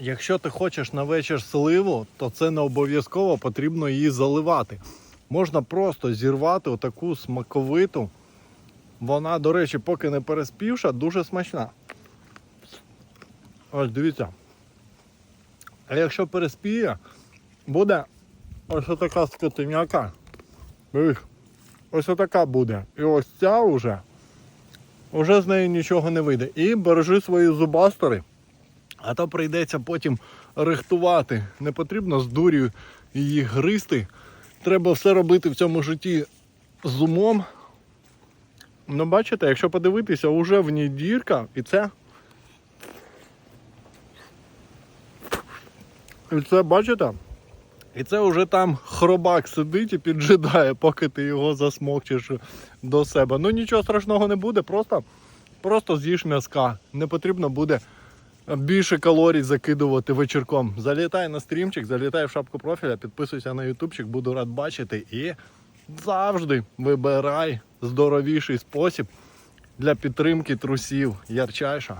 Якщо ти хочеш на вечір сливу, то це не обов'язково потрібно її заливати. Можна просто зірвати отаку смаковиту. Вона, до речі, поки не переспівша, дуже смачна. Ось дивіться. А якщо переспіє, буде ось така скотиняка. Дивись, ось така буде. І ось ця вже, вже з неї нічого не вийде. І бережи свої зубастери. А то прийдеться потім рихтувати. Не потрібно з дурію її гризти. Треба все робити в цьому житті з умом. Ну, бачите, якщо подивитися, уже в ній дірка, і це. І це, бачите? І це вже там хробак сидить і піджидає, поки ти його засмокчеш до себе. Ну нічого страшного не буде, просто, просто з'їж м'язка. Не потрібно буде більше калорій закидувати вечірком. Залітай на стрімчик, залітай в шапку профіля, підписуйся на ютубчик, буду рад бачити. І завжди вибирай здоровіший спосіб для підтримки трусів. Ярчайша.